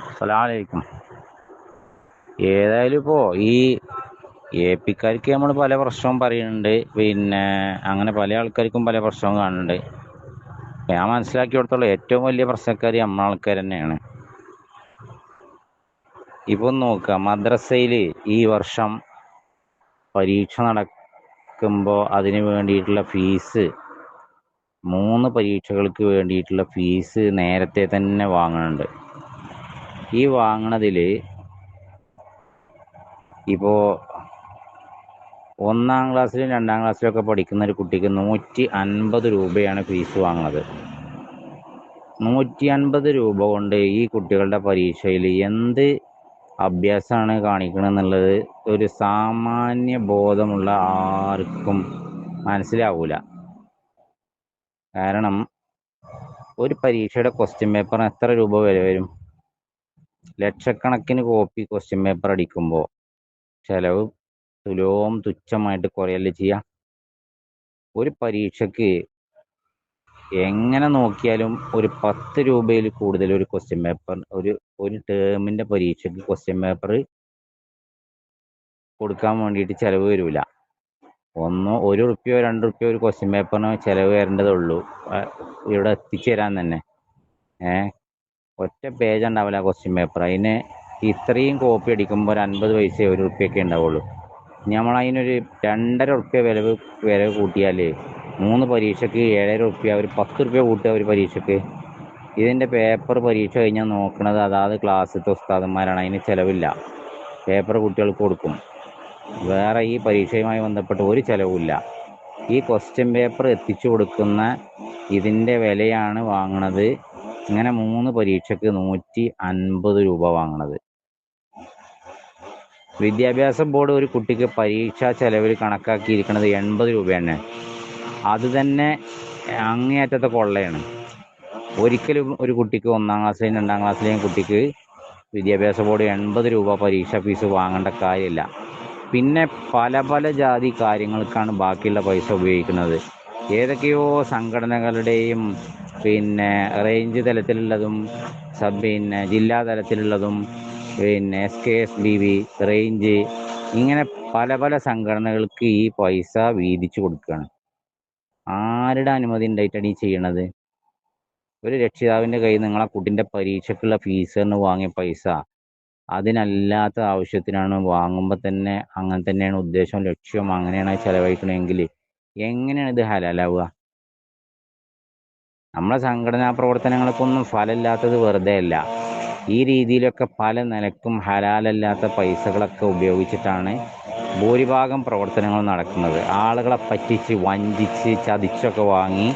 അസ്സലാമലൈക്കും ഏതായാലും ഇപ്പോ ഈ എ പിക്കാർക്ക് നമ്മൾ പല പ്രശ്നവും പറയുന്നുണ്ട്. പിന്നെ അങ്ങനെ പല ആൾക്കാർക്കും പല പ്രശ്നവും കാണുന്നുണ്ട്. ഞാൻ മനസ്സിലാക്കി മനസ്സിലാക്കിയെടുത്തോളം ഏറ്റവും വലിയ പ്രശ്നക്കാർ നമ്മളെ ആൾക്കാർ തന്നെയാണ്. ഇപ്പൊ നോക്കുക മദ്രസയിൽ ഈ വർഷം പരീക്ഷ നടക്കുമ്പോൾ അതിന് വേണ്ടിയിട്ടുള്ള ഫീസ് മൂന്ന് പരീക്ഷകൾക്ക് വേണ്ടിയിട്ടുള്ള ഫീസ് നേരത്തെ തന്നെ വാങ്ങുന്നുണ്ട് ഈ വാങ്ങണതിൽ ഇപ്പോ ഒന്നാം ക്ലാസ്സിലും രണ്ടാം ക്ലാസ്സിലും ഒക്കെ പഠിക്കുന്ന ഒരു കുട്ടിക്ക് നൂറ്റി അൻപത് രൂപയാണ് ഫീസ് വാങ്ങുന്നത് നൂറ്റി അൻപത് രൂപ കൊണ്ട് ഈ കുട്ടികളുടെ പരീക്ഷയിൽ എന്ത് അഭ്യാസമാണ് കാണിക്കണമെന്നുള്ളത് ഒരു സാമാന്യ ബോധമുള്ള ആർക്കും മനസ്സിലാവൂല. കാരണം ഒരു പരീക്ഷയുടെ ക്വസ്റ്റ്യൻ പേപ്പറിന് എത്ര രൂപ വില വരും? ലക്ഷക്കണക്കിന് കോപ്പി ക്വസ്റ്റ്യൻ പേപ്പർ അടിക്കുമ്പോൾ ചെലവ് തുലോം തുച്ഛമായിട്ട് കുറയല്ലേ ചെയ്യാം? ഒരു പരീക്ഷയ്ക്ക് എങ്ങനെ നോക്കിയാലും ഒരു പത്ത് രൂപയിൽ കൂടുതൽ ഒരു ക്വസ്റ്റ്യൻ പേപ്പർ ഒരു ഒരു ടേമിന്റെ പരീക്ഷയ്ക്ക് ക്വസ്റ്റ്യൻ പേപ്പർ കൊടുക്കാൻ വേണ്ടിയിട്ട് ചിലവ് വരില്ല ഒന്നോ ഒരു റുപ്യോ രണ്ട് റുപ്യോ ഒരു ക്വസ്റ്റ്യൻ പേപ്പറിന് ചിലവ് വരേണ്ടതുള്ളൂ ഇവിടെ എത്തിച്ചേരാൻ തന്നെ. ഏഹ് ഒറ്റ പേജ് ഉണ്ടാവില്ല ക്വസ്റ്റ്യൻ പേപ്പർ അതിന് ഇത്രയും കോപ്പി അടിക്കുമ്പോൾ ഒരു അൻപത് പൈസ ഒരു റുപ്യൊക്കെ ഉണ്ടാവുള്ളൂ. നമ്മൾ അതിനൊരു രണ്ടര റുപ്യ വിലവ് വില കൂട്ടിയാൽ മൂന്ന് പരീക്ഷയ്ക്ക് ഏഴര റുപ്യ ഒരു പത്ത് റുപ്യ കൂട്ടുക ഒരു പരീക്ഷയ്ക്ക് ഇതിന്റെ പേപ്പർ പരീക്ഷ കഴിഞ്ഞാൽ നോക്കണത് അതാത് ക്ലാസ്സിലത്തെ ഉസ്താദന്മാരാണ്. അതിന് ചിലവില്ല. പേപ്പർ കുട്ടികൾക്ക് കൊടുക്കും. വേറെ ഈ പരീക്ഷയുമായി ബന്ധപ്പെട്ട് ഒരു ചിലവുമില്ല ഈ ക്വസ്റ്റ്യൻ പേപ്പർ എത്തിച്ചു കൊടുക്കുന്ന ഇതിന്റെ വിലയാണ് വാങ്ങണത്. ഇങ്ങനെ മൂന്ന് പരീക്ഷയ്ക്ക് നൂറ്റി അൻപത് രൂപ വാങ്ങണത്. വിദ്യാഭ്യാസ ബോർഡ് ഒരു കുട്ടിക്ക് പരീക്ഷാ ചെലവിൽ കണക്കാക്കിയിരിക്കുന്നത് എൺപത് രൂപയാണ്. അത് തന്നെ അങ്ങേയറ്റത്തെ കൊള്ളയാണ്. ഒരിക്കലും ഒരു കുട്ടിക്ക് ഒന്നാം ക്ലാസ്സിലെയും രണ്ടാം ക്ലാസ്സിലെയും കുട്ടിക്ക് വിദ്യാഭ്യാസ ബോർഡ് എൺപത് രൂപ പരീക്ഷാ ഫീസ് വാങ്ങേണ്ട കാര്യമില്ല. പിന്നെ പല പല ജാതി കാര്യങ്ങൾക്കാണ് ബാക്കിയുള്ള പൈസ ഉപയോഗിക്കുന്നത്. ഏതൊക്കെയോ സംഘടനകളുടെയും പിന്നെ റേഞ്ച് തലത്തിലുള്ളതും സബ് പിന്നെ ജില്ലാ തലത്തിലുള്ളതും പിന്നെ S K S B V range ഇങ്ങനെ പല പല സംഘടനകൾക്ക് ഈ പൈസ വീതിച്ചു കൊടുക്കുകയാണ് ആരുടെ അനുമതി ഉണ്ടായിട്ടാണ് ഈ ചെയ്യണത്? ഒരു രക്ഷിതാവിന്റെ കയ്യിൽ നിങ്ങളെ കുട്ടിന്റെ പരീക്ഷയ്ക്കുള്ള ഫീസ് എന്ന് വാങ്ങിയ പൈസ അതിനല്ലാത്ത ആവശ്യത്തിനാണ് വാങ്ങുമ്പോൾ തന്നെ അങ്ങനെ തന്നെയാണ് ഉദ്ദേശം ലക്ഷ്യം അങ്ങനെയാണ് ചെലവഴിക്കണമെങ്കിൽ എങ്ങനെയാണ് ഇത് ഹലാലാവുക? നമ്മളെ സംഘടനാ പ്രവർത്തനങ്ങൾക്കൊന്നും ഫലമില്ലാത്തത് വെറുതെ അല്ല. ഈ രീതിയിലൊക്കെ പല നിലക്കും ഹലാലല്ലാത്ത പൈസകളൊക്കെ ഉപയോഗിച്ചിട്ടാണ് ഭൂരിഭാഗം പ്രവർത്തനങ്ങൾ നടക്കുന്നത്. ആളുകളെ പറ്റിച്ച് വഞ്ചിച്ച് ചതിച്ചൊക്കെ വാങ്ങി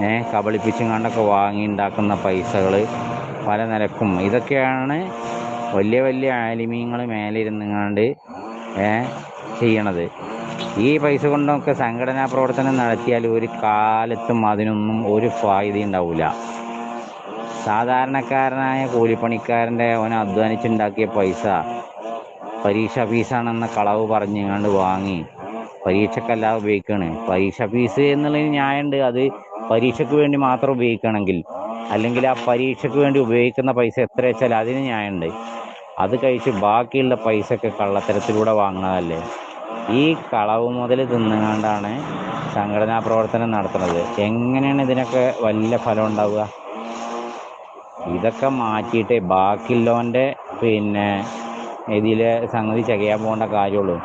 ഏഹ് കബളിപ്പിച്ചും കണ്ടൊക്കെ വാങ്ങി ഉണ്ടാക്കുന്ന പൈസകൾ പല നിലക്കും. ഇതൊക്കെയാണ് വലിയ വലിയ ആലിമീങ്ങൾ മേലെ ഇരുന്നുകൊണ്ട് ഏഹ് ചെയ്യണത്. ഈ പൈസ കൊണ്ടൊക്കെ സംഘടനാ പ്രവർത്തനം നടത്തിയാൽ ഒരു കാലത്തും അതിനൊന്നും ഒരു ഫായ്ദ ഉണ്ടാവില്ല സാധാരണക്കാരനായ കൂലിപ്പണിക്കാരന്റെ അവൻ അധ്വാനിച്ചുണ്ടാക്കിയ പൈസ പരീക്ഷ ഫീസാണെന്ന കളവ് പറഞ്ഞുകൊണ്ട് വാങ്ങി പരീക്ഷക്കല്ല ഉപയോഗിക്കുകയാണ് പരീക്ഷ ഫീസ് എന്നുള്ളതിന് ന്യായമുണ്ട്. അത് പരീക്ഷയ്ക്ക് വേണ്ടി മാത്രം ഉപയോഗിക്കണമെങ്കിൽ അല്ലെങ്കിൽ ആ പരീക്ഷയ്ക്ക് വേണ്ടി ഉപയോഗിക്കുന്ന പൈസ എത്ര വെച്ചാൽ അതിന് ന്യായമുണ്ട്. അത് കഴിച്ച് ബാക്കിയുള്ള പൈസ ഒക്കെ കള്ളത്തരത്തിലൂടെ വാങ്ങുന്നതല്ലേ ഈ കളവ് മുതൽ തിന്നുകൊണ്ടാണ് സംഘടനാ പ്രവർത്തനം നടത്തുന്നത്. എങ്ങനെയാണ് ഇതിനൊക്കെ വലിയ ഫലം ഉണ്ടാവുക? ഇതൊക്കെ മാറ്റിയിട്ട് ബാക്കിയുള്ളവന്റെ പിന്നെ ഇതിലെ സംഗതി ചെയ്യാൻ പോകേണ്ട കാര്യമുള്ളൂ.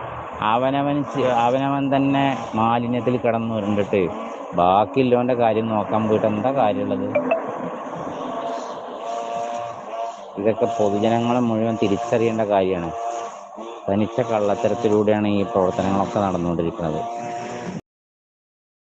അവനവൻ അവനവൻ തന്നെ മാലിന്യത്തിൽ കിടന്നു ഉരുണ്ടിട്ട് ബാക്കിയുള്ളവന്റെ കാര്യം നോക്കാൻ പോയിട്ട് എന്താ കാര്യമുള്ളത്? ഇതൊക്കെ പൊതുജനങ്ങളെ മുഴുവൻ തിരിച്ചറിയേണ്ട കാര്യമാണ്. തനിച്ച കള്ളത്തരത്തിലൂടെയാണ് ഈ പ്രവർത്തനങ്ങളൊക്കെ നടന്നുകൊണ്ടിരിക്കുന്നത്.